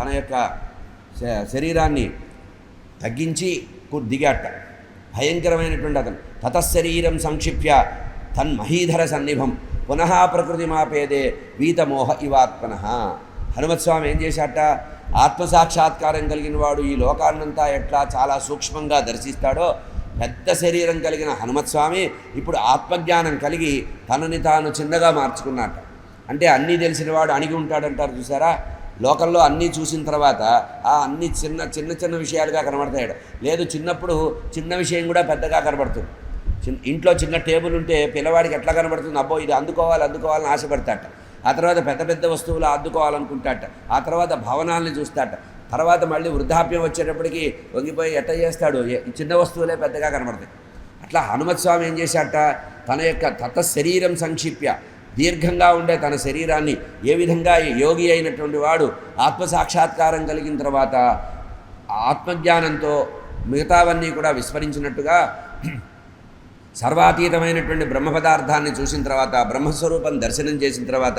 తన యొక్క శ- శరీరాన్ని తగ్గించి దిగాట. భయంకరమైనటువంటి అతను. తతశరీరం సంక్షిప్య తన్మహీధర సన్నిభం. పునః ప్రకృతి మాపేదే వీతమోహ ఇవాత్మన. హనుమత్స్వామి ఏం చేశాట? ఆత్మసాక్షాత్కారం కలిగిన వాడు ఈ లోకాన్నంతా ఎట్లా చాలా సూక్ష్మంగా దర్శిస్తాడో పెద్ద శరీరం కలిగిన హనుమత్స్వామి ఇప్పుడు ఆత్మజ్ఞానం కలిగి తనని తాను చిన్నగా మార్చుకున్నట్ట అంటే అన్నీ తెలిసిన వాడు అణిగి ఉంటాడంటారు చూసారా? లోకంలో అన్నీ చూసిన తర్వాత ఆ అన్ని చిన్న చిన్న చిన్న విషయాలుగా కనబడతాడు లేదు చిన్నప్పుడు చిన్న విషయం కూడా పెద్దగా కనబడుతుంది. చిన్న ఇంట్లో చిన్న టేబుల్ ఉంటే పిల్లవాడికి ఎట్లా కనబడుతుంది? అబ్బో ఇది అందుకోవాలి అందుకోవాలని ఆశపడతాట. ఆ తర్వాత పెద్ద పెద్ద వస్తువులు అద్దుకోవాలనుకుంటాట ఆ తర్వాత భవనాల్ని చూస్తాట. తర్వాత మళ్ళీ వృద్ధాప్యం వచ్చేటప్పటికి వంగిపోయి ఎట్ట చేస్తాడు? చిన్న వస్తువులే పెద్దగా కనబడతాయి. అట్లా హనుమత్ స్వామి ఏం చేశాట? తన యొక్క తత శరీరం సంక్షిప్య. దీర్ఘంగా ఉండే తన శరీరాన్ని ఏ విధంగా యోగి అయినటువంటి వాడు ఆత్మసాక్షాత్కారం కలిగిన తర్వాత ఆత్మజ్ఞానంతో మిగతావన్నీ కూడా విస్మరించినట్టుగా సర్వాతీతమైనటువంటి బ్రహ్మ పదార్థాన్ని చూసిన తర్వాత బ్రహ్మస్వరూపం దర్శనం చేసిన తర్వాత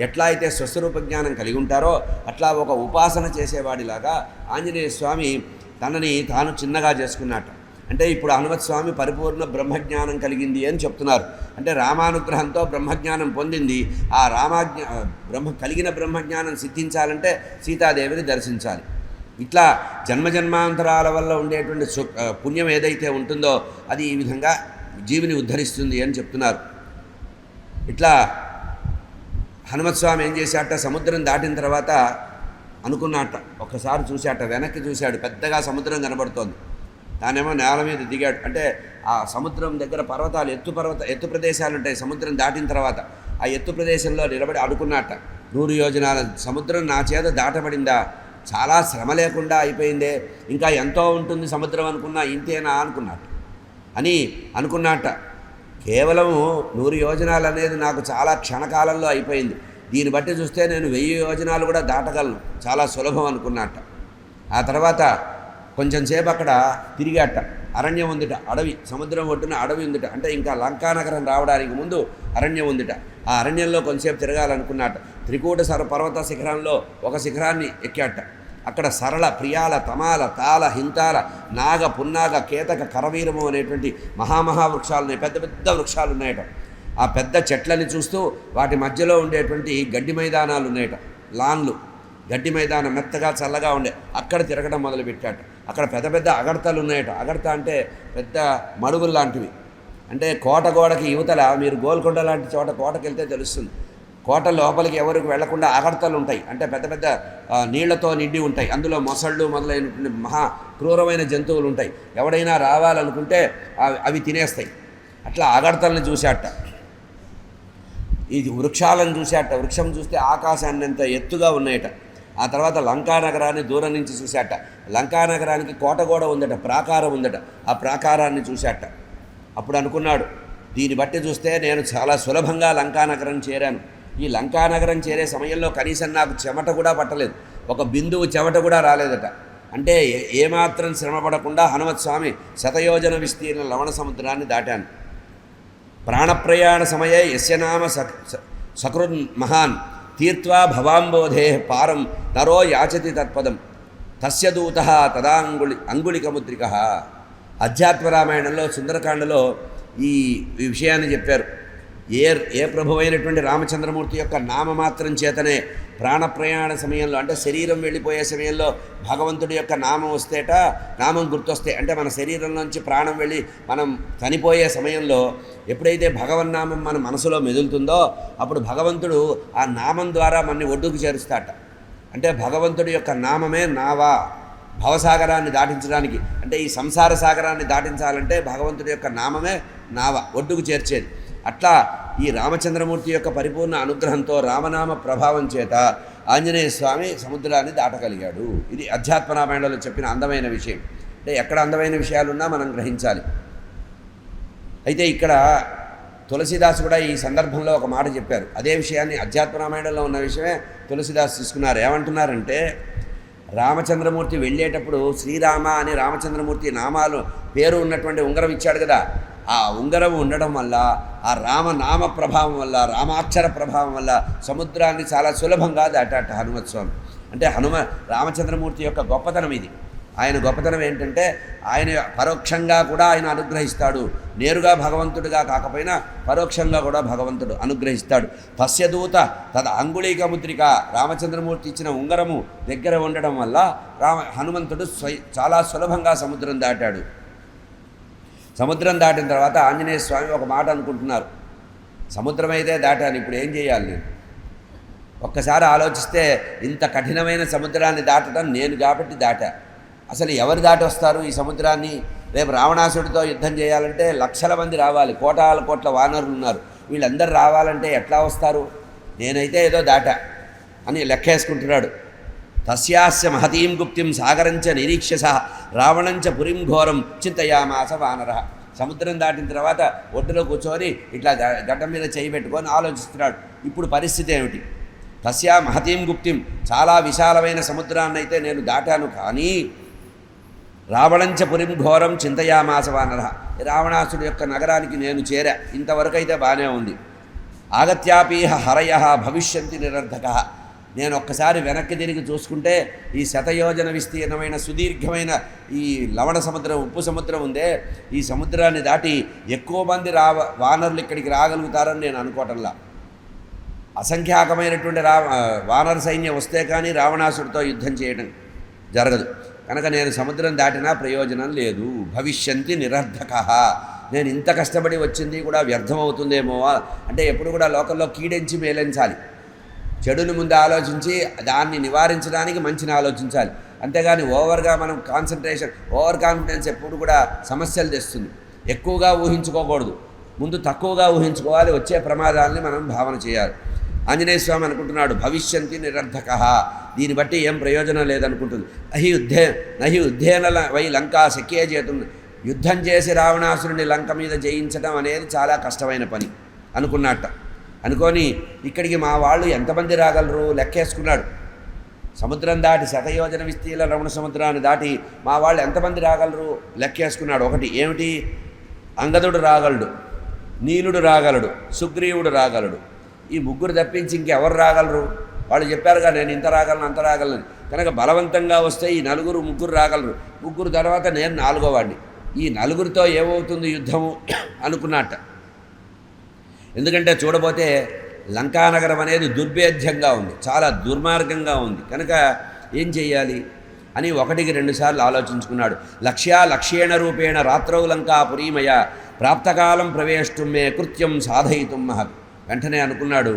ఎట్లా అయితే స్వస్వరూప జ్ఞానం కలిగి ఉంటారో అట్లా ఒక ఉపాసన చేసేవాడిలాగా ఆంజనేయ స్వామి తనని తాను చిన్నగా చేసుకున్నట్టు అంటే ఇప్పుడు హనుమత్ స్వామి పరిపూర్ణ బ్రహ్మజ్ఞానం కలిగింది అని చెప్తున్నారు. అంటే రామానుగ్రహంతో బ్రహ్మజ్ఞానం పొందింది. ఆ రామాజ్ఞ బ్రహ్మ కలిగిన బ్రహ్మజ్ఞానం సిద్ధించాలంటే సీతాదేవిని దర్శించాలి. ఇట్లా జన్మజన్మాంతరాల వల్ల ఉండేటువంటి పుణ్యం ఏదైతే ఉంటుందో అది ఈ విధంగా జీవిని ఉద్ధరిస్తుంది అని చెప్తున్నారు. ఇట్లా హనుమత్ స్వామి ఏం చేశాట? సముద్రం దాటిన తర్వాత అనుకున్నట్ట ఒకసారి చూశాట. వెనక్కి చూశాడు. పెద్దగా సముద్రం కనబడుతోంది. తానేమో నేల మీద దిగాడు. అంటే ఆ సముద్రం దగ్గర పర్వతాలు ఎత్తు పర్వత ఎత్తు ప్రదేశాలు ఉంటాయి. సముద్రం దాటిన తర్వాత ఆ ఎత్తు ప్రదేశంలో నిలబడి అడుకున్నట్ట నూరు యోజనాల సముద్రం నా చేత దాటబడిందా? చాలా శ్రమ లేకుండా అయిపోయిందే. ఇంకా ఎంతో ఉంటుంది సముద్రం అనుకున్నా ఇంతేనా అనుకున్నట్ట అని అనుకున్నట్ట కేవలము నూరు యోజనాలు అనేది నాకు చాలా క్షణకాలంలో అయిపోయింది. దీన్ని బట్టి చూస్తే నేను వెయ్యి యోజనాలు కూడా దాటగలను. చాలా సులభం అనుకున్నట్ట ఆ తర్వాత కొంచెం సేపు అక్కడ తిరిగాట. అరణ్యం ఉందిట అడవి సముద్రం ఒడ్డున అడవి ఉందిట. అంటే ఇంకా లంకానగరం రావడానికి ముందు అరణ్యం ఉందిట. ఆ అరణ్యంలో కొంచెంసేపు తిరగాలనుకున్నట. త్రికూట సర పర్వత శిఖరంలో ఒక శిఖరాన్ని ఎక్కాట. అక్కడ సరళ ప్రియాల తమాల తాల హింతాల నాగ పున్నాగ కేతక కరవీరము అనేటువంటి మహామహా వృక్షాలు ఉన్నాయి పెద్ద పెద్ద వృక్షాలు ఉన్నాయట ఆ పెద్ద చెట్లని చూస్తూ వాటి మధ్యలో ఉండేటువంటి గడ్డి మైదానాలు ఉన్నాయట లాన్లు. గడ్డి మైదానం మెత్తగా చల్లగా ఉండే. అక్కడ తిరగడం మొదలుపెట్టాట. అక్కడ పెద్ద పెద్ద అగడతలు ఉన్నాయట. అగడత అంటే పెద్ద మడుగులు లాంటివి. అంటే కోట గోడకి యువతల మీరు గోల్కొండ లాంటి చోట కోటకి వెళ్తే తెలుస్తుంది. కోట లోపలికి ఎవరికి వెళ్ళకుండా అగడతలు ఉంటాయి. అంటే పెద్ద పెద్ద నీళ్ళతో నిండి ఉంటాయి. అందులో మొసళ్ళు మొదలైనటువంటి మహా క్రూరమైన జంతువులు ఉంటాయి. ఎవడైనా రావాలనుకుంటే అవి- అవి తినేస్తాయి. అట్లా అగడతల్ని చూశాట. ఇది వృక్షాలను చూశాట. వృక్షం చూస్తే ఆకాశాన్ని ఎంత ఎత్తుగా ఉన్నాయట. ఆ తర్వాత లంకా నగరాన్ని దూరం నుంచి చూశాట. లంకా నగరానికి కోట కూడా ఉందట ప్రాకారం ఉందట. ఆ ప్రాకారాన్ని చూశాట. అప్పుడు అనుకున్నాడు దీన్ని బట్టి చూస్తే నేను చాలా సులభంగా లంకా నగరం చేరాను. ఈ లంకా నగరం చేరే సమయంలో కనీసం నాకు చెమట కూడా పట్టలేదు. ఒక బిందువు చెమట కూడా రాలేదట. అంటే ఏ- ఏమాత్రం శ్రమ పడకుండా హనుమత్ స్వామి శతయోజన విస్తీర్ణ లవణ సముద్రాన్ని దాటాను. ప్రాణప్రయాణ సమయే యస్యనామ స- సకృన్ మహాన్. తీర్త్వా భవాంబోధే పారం తరో యాచతి తత్పదం. తస్య దూత తదాంగుళి అంగుళికముద్రిక. అధ్యాత్మ అధ్యాత్మరామాయణంలో సుందరకాండలో ఈ ఈ విషయాన్ని చెప్పారు. ఏ ఏ ప్రభువైనటువంటి రామచంద్రమూర్తి యొక్క నామమాత్రం చేతనే ప్రాణ ప్రయాణ సమయంలో అంటే శరీరం వెళ్ళిపోయే సమయంలో భగవంతుడి యొక్క నామం వస్తేట నామం గుర్తొస్తే అంటే మన శరీరంలోంచి ప్రాణం వెళ్ళి మనం చనిపోయే సమయంలో ఎప్పుడైతే భగవన్నామం మన మనసులో మెదులుతుందో అప్పుడు భగవంతుడు ఆ నామం ద్వారా మనని ఒడ్డుకు చేరుస్తాట. అంటే భగవంతుడి యొక్క నామమే నావా. భవసాగరాన్ని దాటించడానికి అంటే ఈ సంసార సాగరాన్ని దాటించాలంటే భగవంతుడి యొక్క నామమే నావ ఒడ్డుకు చేర్చేది. అట్లా ఈ రామచంద్రమూర్తి యొక్క పరిపూర్ణ అనుగ్రహంతో రామనామ ప్రభావం చేత ఆంజనేయ స్వామి సముద్రాన్ని దాటగలిగాడు. ఇది అధ్యాత్మ రామాయణంలో చెప్పిన అందమైన విషయం. అంటే ఎక్కడ అందమైన విషయాలున్నా మనం గ్రహించాలి. అయితే ఇక్కడ తులసిదాస్ కూడా ఈ సందర్భంలో ఒక మాట చెప్పారు. అదే విషయాన్ని అధ్యాత్మ రామాయణంలో ఉన్న విషయమే తులసిదాస్ తీసుకున్నారు. ఏమంటున్నారంటే రామచంద్రమూర్తి వెళ్ళేటప్పుడు శ్రీరామ అని రామచంద్రమూర్తి నామాలు పేరు ఉన్నటువంటి ఉంగరం ఇచ్చాడు కదా. ఆ ఉంగరం ఉండడం వల్ల ఆ రామనామ ప్రభావం వల్ల రామాక్షర ప్రభావం వల్ల సముద్రాన్ని చాలా సులభంగా దాటాట హనుమత్ స్వామి. అంటే హనుమ రామచంద్రమూర్తి యొక్క గొప్పతనం ఇది. ఆయన గొప్పతనం ఏంటంటే ఆయన పరోక్షంగా కూడా ఆయన అనుగ్రహిస్తాడు. నేరుగా భగవంతుడిగా కాకపోయినా పరోక్షంగా కూడా భగవంతుడు అనుగ్రహిస్తాడు. పశ్యదూత తద అంగుళీక ముద్రిక రామచంద్రమూర్తి ఇచ్చిన ఉంగరము దగ్గర ఉండడం వల్ల రామ హనుమంతుడు చాలా సులభంగా సముద్రం దాటాడు. సముద్రం దాటిన తర్వాత ఆంజనేయ స్వామి ఒక మాట అనుకుంటున్నారు. సముద్రం అయితే దాటాను ఇప్పుడు ఏం చేయాలి? నేను ఒక్కసారి ఆలోచిస్తే ఇంత కఠినమైన సముద్రాన్ని దాటడం నేను కాబట్టి దాటా. అసలు ఎవరు దాటి వస్తారు ఈ సముద్రాన్ని? రేపు రావణాసుడితో యుద్ధం చేయాలంటే లక్షల మంది రావాలి కోటాల కోట్ల వానరులు ఉన్నారు. వీళ్ళందరూ రావాలంటే ఎట్లా వస్తారు? నేనైతే ఏదో దాటా అని లెక్కేసుకుంటున్నాడు. తస్యాస్య మహతీం గుప్తిం సాగరంచ నిరీక్షస రావణంచ పురిం ఘోరం చింతయామాస వానర. సముద్రం దాటిన తర్వాత ఒడ్డులో కూర్చొని ఇట్లా గ- గడ్డం మీద చేయి పెట్టుకొని ఆలోచిస్తున్నాడు. ఇప్పుడు పరిస్థితి ఏమిటి? తస్యా మహతీం గుప్తిం చాలా విశాలమైన సముద్రాన్ని అయితే నేను దాటాను కానీ రావణంచ పురిం ఘోరం చింతయామాస వానర. రావణాసుడు యొక్క నగరానికి నేను చేరా. ఇంతవరకు అయితే బాగానే ఉంది. ఆగత్యాపీహ హరయ భవిష్యంతి నిరర్ధక. నేను ఒక్కసారి వెనక్కి తిరిగి చూసుకుంటే ఈ శతయోజన విస్తీర్ణమైన సుదీర్ఘమైన ఈ లవణ సముద్రం ఉప్పు సముద్రం ఉందే. ఈ సముద్రాన్ని దాటి ఎక్కువ మంది రా వానరులు ఇక్కడికి రాగలుగుతారని నేను అనుకోవటంలా. అసంఖ్యాకమైనటువంటి రా వానర సైన్యం వస్తే కానీ రావణాసుడితో యుద్ధం చేయడం జరగదు. కనుక నేను సముద్రం దాటినా ప్రయోజనం లేదు. భవిష్యంతి నిరర్ధక. నేను ఇంత కష్టపడి వచ్చింది కూడా వ్యర్థమవుతుందేమో అంటే ఎప్పుడు కూడా లోకల్లో కీడెంచి మేలెంచాలి. చెడుని ముందు ఆలోచించి దాన్ని నివారించడానికి మంచిని ఆలోచించాలి. అంతేగాని ఓవర్గా మనం కాన్సన్ట్రేషన్ ఓవర్ కాన్ఫిడెన్స్ ఎప్పుడు కూడా సమస్యలు తెస్తుంది. ఎక్కువగా ఊహించుకోకూడదు. ముందు తక్కువగా ఊహించుకోవాలి వచ్చే ప్రమాదాలని మనం భావన చేయాలి. ఆంజనేయ స్వామి అనుకుంటున్నాడు భవిష్యంతి నిరర్ధక దీన్ని బట్టి ఏం ప్రయోజనం లేదనుకుంటుంది. నహి యుద్ధే నహి యుద్ధేన వై లంకా శక్యే చేతుంది యుద్ధం చేసి రావణాసురుని లంక మీద జయించడం అనేది చాలా కష్టమైన పని అనుకున్నట్ట. అనుకొని ఇక్కడికి మా వాళ్ళు ఎంతమంది రాగలరు? లెక్కేసుకున్నాడు. సముద్రం దాటి శతయోజన విస్తీర్ణ రమణ సముద్రాన్ని దాటి మా వాళ్ళు ఎంతమంది రాగలరు? లెక్కేసుకున్నాడు. ఒకటి ఏమిటి? అంగదుడు రాగలడు నీలుడు రాగలడు సుగ్రీవుడు రాగలడు. ఈ ముగ్గురు తప్పించి ఇంకెవరు రాగలరు? వాళ్ళు చెప్పారుగా నేను ఇంత రాగలను అంత రాగలను. కనుక బలవంతంగా వస్తే ఈ నలుగురు ముగ్గురు రాగలరు. ముగ్గురు తర్వాత నేను నాలుగో వాడిని ఈ నలుగురితో ఏమవుతుంది యుద్ధము? అనుకున్నట్ట. ఎందుకంటే చూడబోతే లంకానగరం అనేది దుర్భేద్యంగా ఉంది చాలా దుర్మార్గంగా ఉంది. కనుక ఏం చేయాలి అని ఒకటికి రెండుసార్లు ఆలోచించుకున్నాడు. లక్ష్యా లక్ష్యేణ రూపేణ రాత్రౌ లంకా పురీమయ ప్రాప్తకాలం ప్రవేశం మే కృత్యం సాధయితుం మహత్ వెంటనే అనుకున్నాడు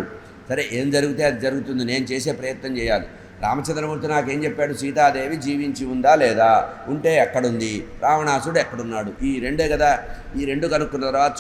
సరే ఏం జరిగితే అది జరుగుతుంది నేను చేసే ప్రయత్నం చేయాలి. రామచంద్రమూర్తి నాకేం చెప్పాడు సీతాదేవి జీవించి ఉందా లేదా? ఉంటే ఎక్కడుంది? రావణాసుడు ఎక్కడున్నాడు? ఈ రెండే కదా ఈ రెండు కనుక్కున్న తర్వాత